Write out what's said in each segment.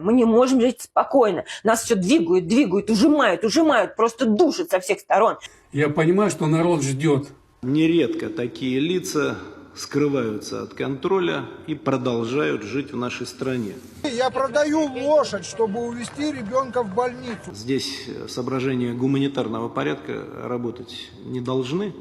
Мы не можем жить спокойно. Нас все двигают, двигают, ужимают, ужимают, просто душат со всех сторон. Я понимаю, что народ ждет. Нередко такие лица скрываются от контроля и продолжают жить в нашей стране. Я продаю лошадь, чтобы увезти ребенка в больницу. Здесь э, соображения гуманитарного порядка работать не должны.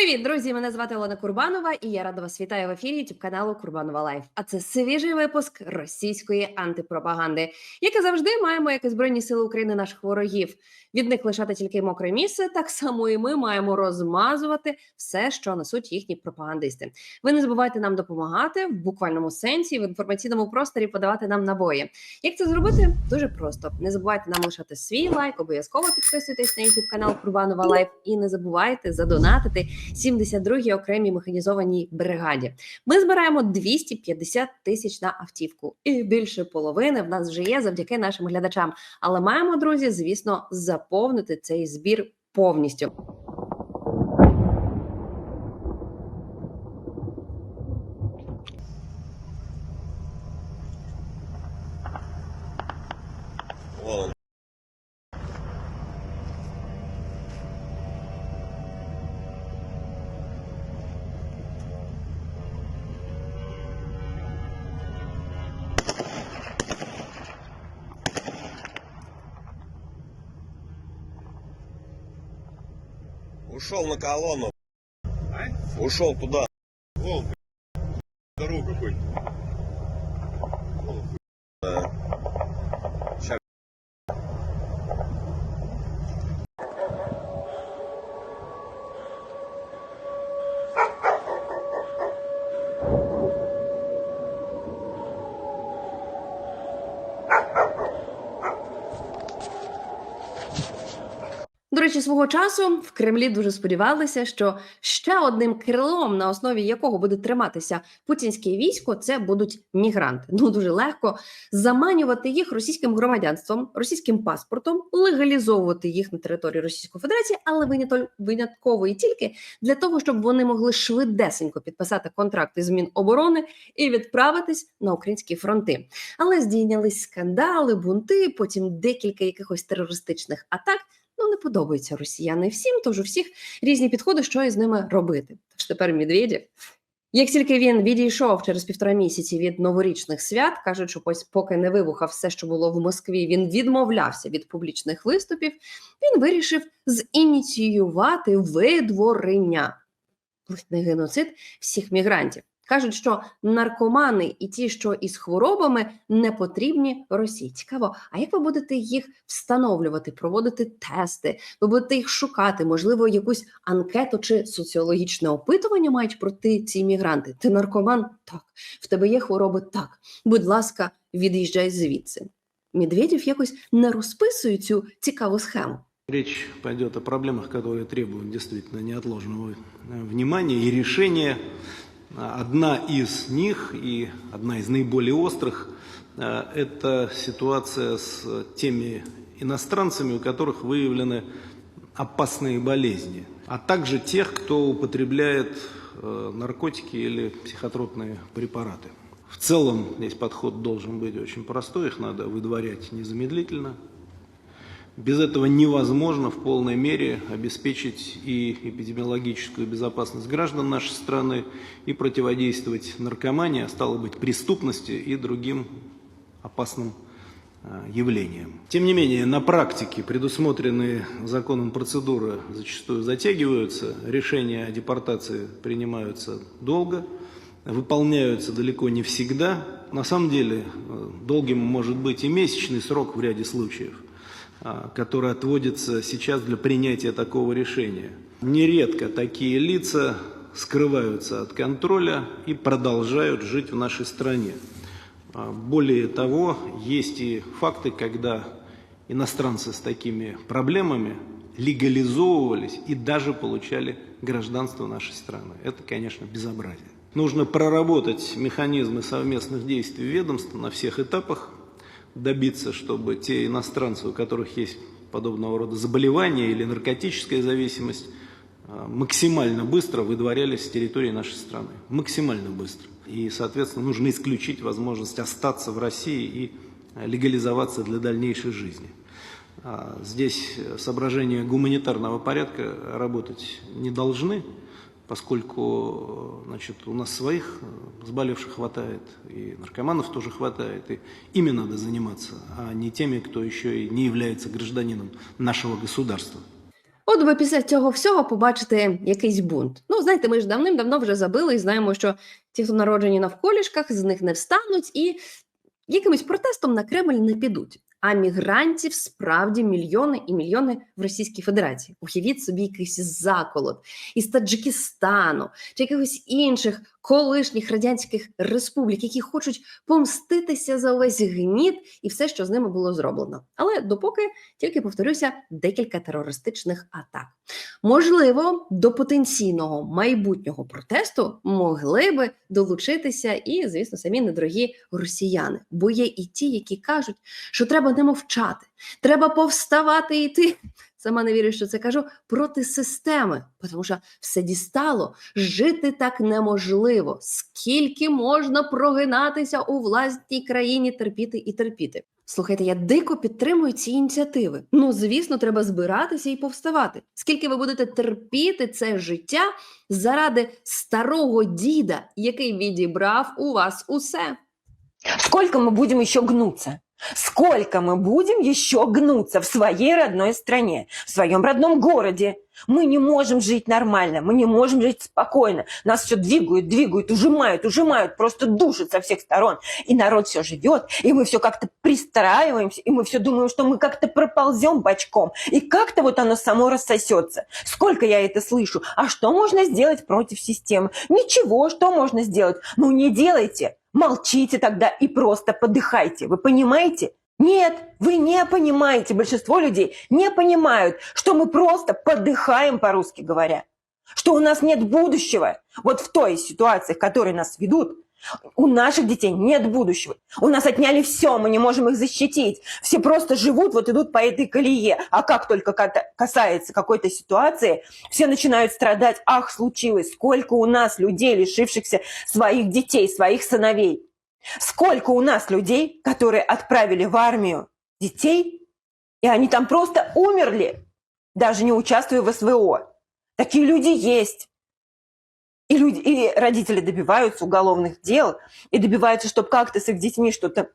Привіт, друзі! Мене звати Олена Курбанова, і я рада вас вітаю в ефірі youtube каналу Курбанова Лайф. А це свіжий випуск російської антипропаганди, як і завжди маємо, як і збройні сили України наших ворогів. Від них лишати тільки мокре місце. Так само і ми маємо розмазувати все, що несуть їхні пропагандисти. Ви не забувайте нам допомагати в буквальному сенсі в інформаційному просторі подавати нам набої. Як це зробити? Дуже просто. Не забувайте нам лишати свій лайк, обов'язково підписуйтесь на YouTube канал Курбанова Лайф і не забувайте задонатити 72-й окремій механізованій бригаді. Ми збираємо 250 тисяч на автівку, і більше половини в нас вже є завдяки нашим глядачам. Але маємо, друзі, звісно, заповнити цей збір повністю. Ушел на колонну. Ушел туда. Здорово какой. До речі, свого часу в Кремлі дуже сподівалися, що ще одним крилом, на основі якого буде триматися путінське військо, це будуть мігранти. Ну дуже легко заманювати їх російським громадянством, російським паспортом, легалізовувати їх на території Російської Федерації, але винятково і тільки для того, щоб вони могли швидесенько підписати контракти з Міноборони і відправитись на українські фронти. Але здійнялись скандали, бунти, потім декілька якихось терористичних атак. Ну, не подобається росіяни всім, тож у всіх різні підходи, що із ними робити. Тож тепер Медведєв. Як тільки він відійшов через півтора місяці від новорічних свят, кажуть, що поки не вибухав все, що було в Москві, він відмовлявся від публічних виступів. Він вирішив зініціювати видворення геноцид всіх мігрантів. Кажуть, що наркомани і ті, що із хворобами, не потрібні Росії. Цікаво, а як ви будете їх встановлювати, проводити тести? Ви будете їх шукати? Можливо, якусь анкету чи соціологічне опитування мають пройти ці мігранти? Ти наркоман? Так. В тебе є хвороби? Так. Будь ласка, від'їжджай звідси. Медведєв якось не розписує цю цікаву схему. Речь пойдет о проблемах, которые требуют действительно неотложного э, внимания и решения. Одна из них и одна из наиболее острых э, – это ситуация с теми иностранцами, у которых выявлены опасные болезни, а также тех, кто употребляет э, наркотики или психотропные препараты. В целом здесь подход должен быть очень простой, их надо выдворять незамедлительно, без этого невозможно в полной мере обеспечить и эпидемиологическую безопасность граждан нашей страны, и противодействовать наркомании, а стало быть преступности и другим опасным э, явлениям. Тем не менее, на практике предусмотренные законом процедуры зачастую затягиваются, решения о депортации принимаются долго, выполняются далеко не всегда. На самом деле, э, долгим может быть и месячный срок в ряде случаев – а, который отводится сейчас для принятия такого решения. Нередко такие лица скрываются от контроля и продолжают жить в нашей стране. А, Более того, есть и факты, когда иностранцы с такими проблемами легализовывались и даже получали гражданство нашей страны. Это, конечно, безобразие. Нужно проработать механизмы совместных действий ведомств на всех этапах, добиться, чтобы те иностранцы, у которых есть подобного рода заболевания или наркотическая зависимость, а, максимально быстро выдворялись с территории нашей страны. Максимально быстро. И, соответственно, нужно исключить возможность остаться в России и э, легализоваться для дальнейшей жизни. А, Здесь э, соображения гуманитарного порядка работать не должны, поскольку э, значит, у нас своих э, заболевших хватает, и наркоманов тоже хватает, и ими надо заниматься, а не теми, кто еще и не является гражданином нашего государства. От би після цього всього побачити якийсь бунт. Ну, знаєте, ми ж давним-давно вже забили і знаємо, що ті, хто народжені навколішках, з них не встануть і якимось протестом на Кремль не підуть. А мігрантів справді мільйони і мільйони в Російській Федерації. Уявіть собі якийсь заколот із Таджикистану чи якихось інших колишніх радянських республік, які хочуть помститися за увесь гніт і все, що з ними було зроблено. Але допоки тільки повторюся, декілька терористичних атак. Можливо, до потенційного майбутнього протесту могли би долучитися і, звісно, самі недорогі росіяни. Бо є і ті, які кажуть, що треба не мовчати, треба повставати і йти. Сама не вірю, що це кажу проти системи, тому що все дістало. Жити так неможливо. Скільки можна прогинатися у власній країні, терпіти і терпіти. Слухайте, я дико підтримую ці ініціативи. Ну, звісно, треба збиратися і повставати. Скільки ви будете терпіти це життя заради старого діда, який відібрав у вас усе? Сколько мы будем еще гнуться? Сколько мы будем еще гнуться в своей родной стране, в своем родном городе? Мы не можем жить нормально, мы не можем жить спокойно. Нас все двигают, двигают, ужимают, ужимают, просто душат со всех сторон. И народ все живет, и мы все как-то пристраиваемся, и мы все думаем, что мы как-то проползем бочком, и как-то вот оно само рассосется. Сколько я это слышу. А что можно сделать против системы? Ничего, что можно сделать? Ну не делайте. Молчите тогда и просто подыхайте. Вы понимаете? Нет, вы не понимаете. Большинство людей не понимают, что мы просто подыхаем, по-русски говоря. Что у нас нет будущего. Вот в той ситуации, в которой нас ведут, у наших детей нет будущего. У нас отняли все, мы не можем их защитить. Все просто живут, вот идут по этой колее. А как только касается какой-то ситуации, все начинают страдать. Ах, случилось, сколько у нас людей, лишившихся своих детей, своих сыновей. Сколько у нас людей, которые отправили в армию детей, и они там просто умерли, даже не участвуя в СВО. Такие люди есть. И, люди, и родители добиваются уголовных дел, и добиваются, чтобы как-то с их детьми что-то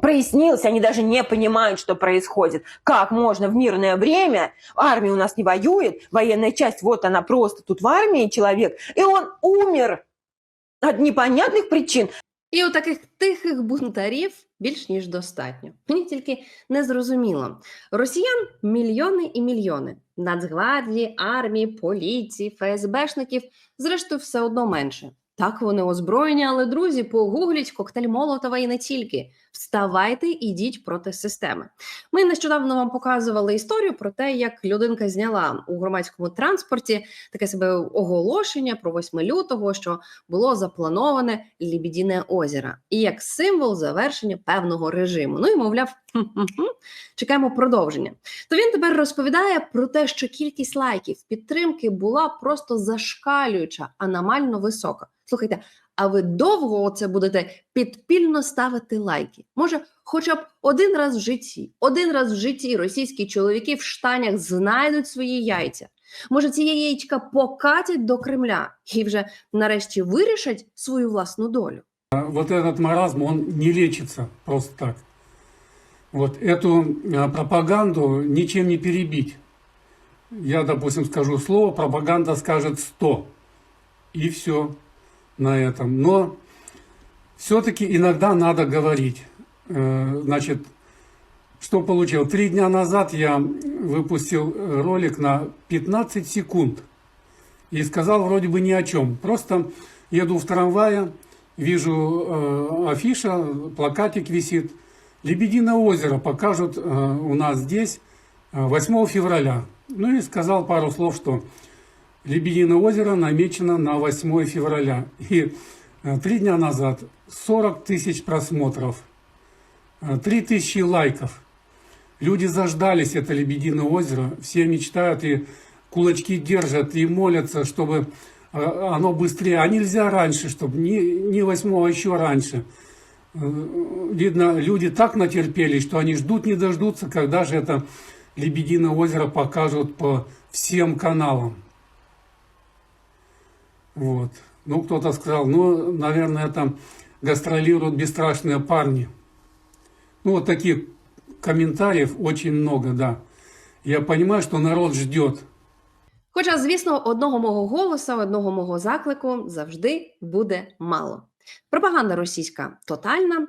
прояснилось, они даже не понимают, что происходит. Как можно в мирное время, армия у нас не воюет, военная часть, вот она просто тут в армии человек, и он умер от непонятных причин. І у таких тихих бунтарів більш ніж достатньо. Мені тільки не зрозуміло. Росіян мільйони і мільйони. Нацгвардії, армії, поліції, ФСБшників, зрештою, все одно менше. Так вони озброєні, але друзі, погугліть коктейль Молотова і не тільки. Вставайте, ідіть проти системи. Ми нещодавно вам показували історію про те, як людинка зняла у громадському транспорті таке себе оголошення про 8 лютого, що було заплановане Лібідіне озеро, і як символ завершення певного режиму. Ну і мовляв, «Хм-хм-хм, чекаємо продовження. То він тепер розповідає про те, що кількість лайків підтримки була просто зашкалююча, аномально висока. Слухайте, а ви довго оце будете підпільно ставити лайки? Може, хоча б один раз в житті, один раз в житті російські чоловіки в штанях знайдуть свої яйця. Може, ці яєчка покатять до Кремля і вже нарешті вирішать свою власну долю. Вот этот маразм, он не лечится просто так. Вот эту пропаганду ничем не перебить. Я, допустим, скажу слово, пропаганда скажет 100. И все на этом. Но все-таки иногда надо говорить. Э, Значит, что получил? Три дня назад я выпустил ролик на 15 секунд. И сказал вроде бы ни о чем. Просто еду в трамвае, вижу э, афиша, плакатик висит. Лебединое озеро покажут э, у нас здесь э, 8 февраля. Ну и сказал пару слов, что Лебединое озеро намечено на 8 февраля. И э, три дня назад 40 тысяч просмотров, э, 3 тысячи лайков. Люди заждались это Лебединое озеро, все мечтают и кулачки держат и молятся, чтобы а- оно быстрее. А нельзя раньше, чтобы не, не восьмого, еще раньше. Э, Видно, люди так натерпелись, что они ждут, не дождутся, когда же это Лебединое озеро покажут по всем каналам. Вот. Ну, кто-то сказал, ну, наверное, там гастролируют бесстрашные парни. Ну, вот таких комментариев очень много, да. Я понимаю, что народ ждет. Хоча, звісно, одного мого голоса, одного мого заклику завжди буде мало. Пропаганда російська тотальна.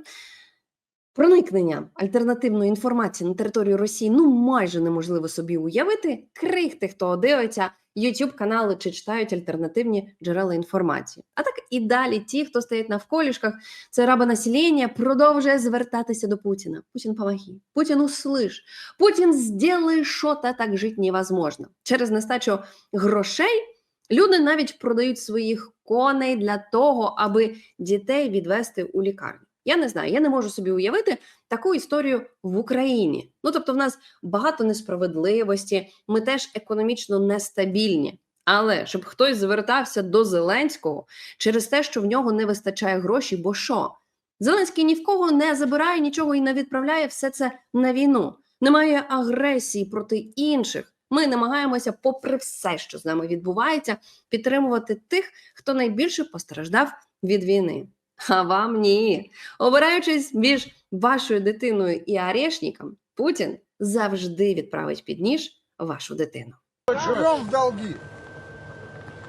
Проникнення альтернативної інформації на територію Росії ну майже неможливо собі уявити. Крихти, хто дивиться youtube канали чи читають альтернативні джерела інформації. А так і далі ті, хто стоять навколішках, це раба населення, продовжує звертатися до Путіна. Путін помоги, Путін услиш, Путін сделай що-то, так жити невозможно. Через нестачу грошей люди навіть продають своїх коней для того, аби дітей відвести у лікарню. Я не знаю, я не можу собі уявити таку історію в Україні. Ну тобто, в нас багато несправедливості, ми теж економічно нестабільні. Але щоб хтось звертався до Зеленського через те, що в нього не вистачає грошей, бо що? Зеленський ні в кого не забирає нічого і не відправляє все це на війну. Немає агресії проти інших. Ми намагаємося, попри все, що з нами відбувається, підтримувати тих, хто найбільше постраждав від війни. А вам ні. Обираючись між вашою дитиною і арешником, Путін завжди відправить під ніж вашу дитину. Живем в долги.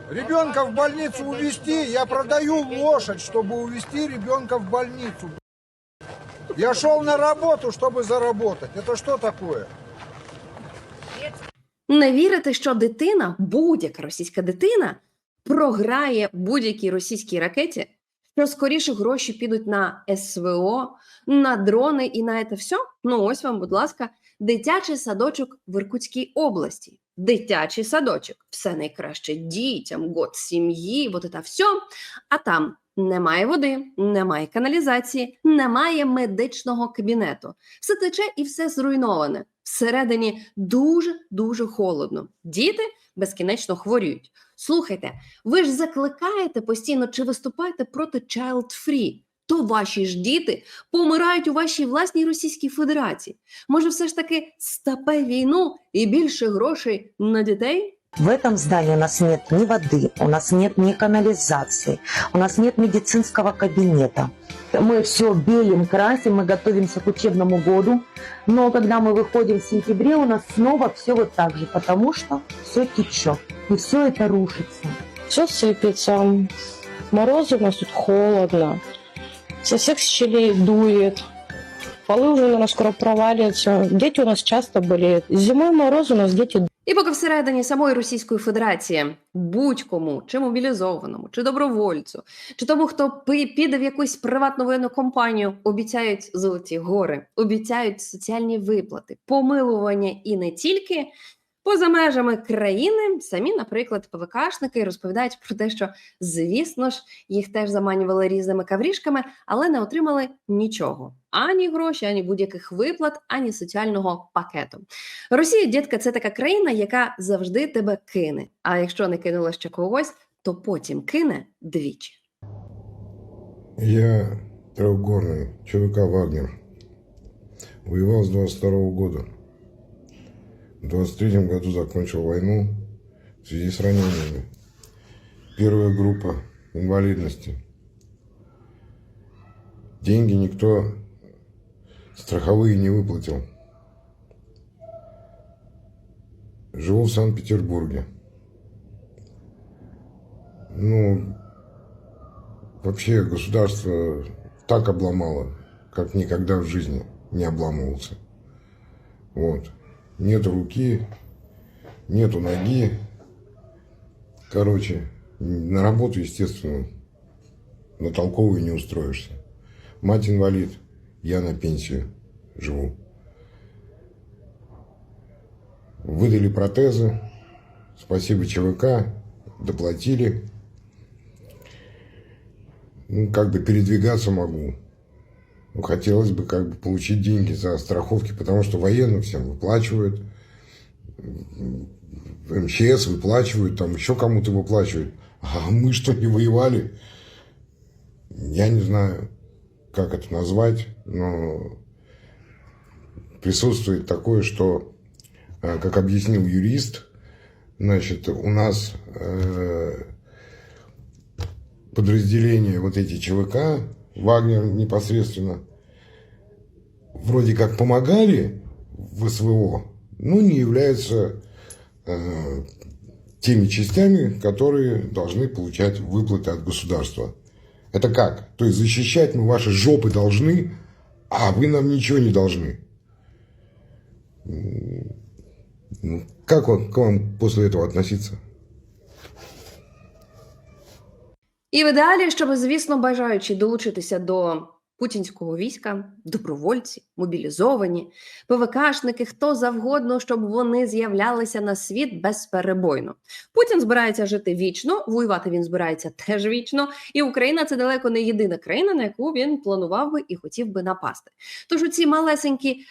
Ребенка в больницу увезти, я продаю лошадь, чтобы увезти ребенка в больницу. Я шел на работу, чтобы заработать. Это что такое? Не вірите, що дитина, будь-яка російська дитина, програє будь-якій російській ракеті, що скоріше гроші підуть на СВО, на дрони і на це все? Ну ось вам, будь ласка, дитячий садочок в Іркутській області. Дитячий садочок, все найкраще дітям, год сім'ї, от це все. А там немає води, немає каналізації, немає медичного кабінету. Все тече і все зруйноване. Всередині дуже дуже холодно. Діти безкінечно хворіють. Слухайте, ви ж закликаєте постійно чи виступаєте проти child free. То ваші ж діти помирають у вашій власній Російській Федерації. Може, все ж таки стапе війну і більше грошей на дітей? В этом здании у нас нет ни воды, у нас нет ни канализации, у нас нет медицинского кабинета. Мы все белим, красим, мы готовимся к учебному году, но когда мы выходим в сентябре, у нас снова все вот так же, потому что все течет, и все это рушится. Все сыпется. Морозы у нас тут холодно. Со всех щелей дует. Полы уже, наверное, скоро провалятся. Дети у нас часто болеют. Зимой мороз у нас дети І поки всередині самої Російської Федерації будь-кому, чи мобілізованому, чи добровольцю, чи тому, хто піде в якусь приватну воєнну компанію, обіцяють золоті гори, обіцяють соціальні виплати, помилування і не тільки. Поза межами країни самі, наприклад, ПВКшники розповідають про те, що звісно ж їх теж заманювали різними каврішками, але не отримали нічого: ані гроші, ані будь-яких виплат, ані соціального пакету. Росія, дітка, це така країна, яка завжди тебе кине. А якщо не кинула ще когось, то потім кине двічі. Я трехгорный, ЧВК «Вагнер». Воевал с 22 года. В 23 году закончил войну в связи с ранениями. Первая группа инвалидности. Деньги никто страховые не выплатил. Живу в Санкт-Петербурге. Ну, Вообще государство так обломало, как никогда в жизни не обламывался. Вот. Нет руки, нету ноги. Короче, на работу, естественно, на толковую не устроишься. Мать инвалид, я на пенсию живу. Выдали протезы, спасибо ЧВК, доплатили ну, как бы передвигаться могу. Ну, хотелось бы как бы получить деньги за страховки, потому что военным всем выплачивают, МЧС выплачивают, там еще кому-то выплачивают. А мы что, не воевали? Я не знаю, как это назвать, но присутствует такое, что, э, как объяснил юрист, значит, у нас э, подразделения, вот эти ЧВК, Вагнер непосредственно, вроде как помогали в СВО, но не являются э, теми частями, которые должны получать выплаты от государства. Это как? То есть защищать мы ваши жопы должны, а вы нам ничего не должны. Ну, Как вам, к вам после этого относиться? І в ідеалі, щоб, звісно, бажаючи долучитися до путінського війська, добровольці, мобілізовані, ПВКшники, хто завгодно, щоб вони з'являлися на світ безперебойно. Путін збирається жити вічно, воювати він збирається теж вічно, і Україна це далеко не єдина країна, на яку він планував би і хотів би напасти. Тож ці малесенькі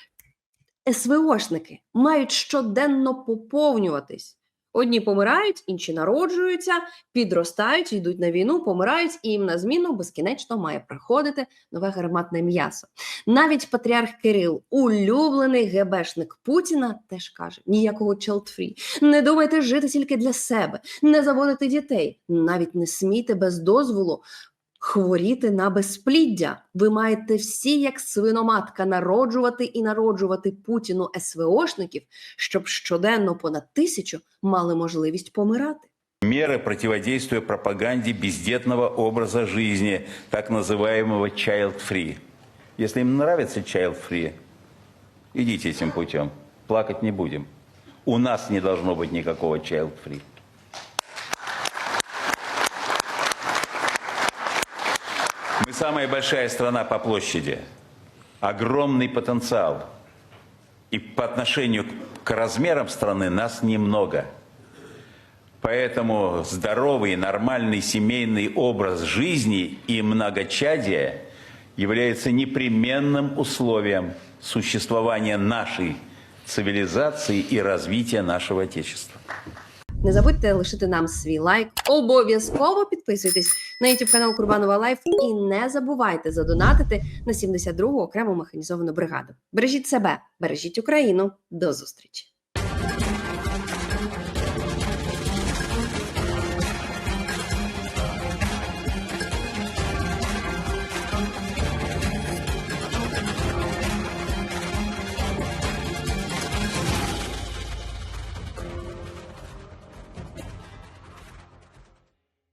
СВОшники мають щоденно поповнюватись. Одні помирають, інші народжуються, підростають, йдуть на війну, помирають, і їм на зміну безкінечно має приходити нове гарматне м'ясо. Навіть патріарх Кирил, улюблений ГБшник Путіна, теж каже: ніякого child-free. Не думайте жити тільки для себе, не заводити дітей, навіть не смійте без дозволу Хворіти на безпліддя. Ви маєте всі, як свиноматка, народжувати і народжувати Путіну СВОшників, щоб щоденно понад тисячу мали можливість помирати. Меры противодействия пропаганде бездетного образа жизни, так называемого child-free. Если им нравится child-free, идите этим путем. Плакать не будем. У нас не должно быть никакого child-free. Мы самая большая страна по площади. Огромный потенциал. И по отношению к размерам страны нас немного. Поэтому здоровый, нормальный семейный образ жизни и многочадие является непременным условием существования нашей цивилизации и развития нашего Отечества. Не забудьте лишити нам свій лайк. Обов'язково підписуйтесь на YouTube канал Курбанова Лайф і не забувайте задонатити на 72-гу окрему механізовану бригаду. Бережіть себе, бережіть Україну. До зустрічі!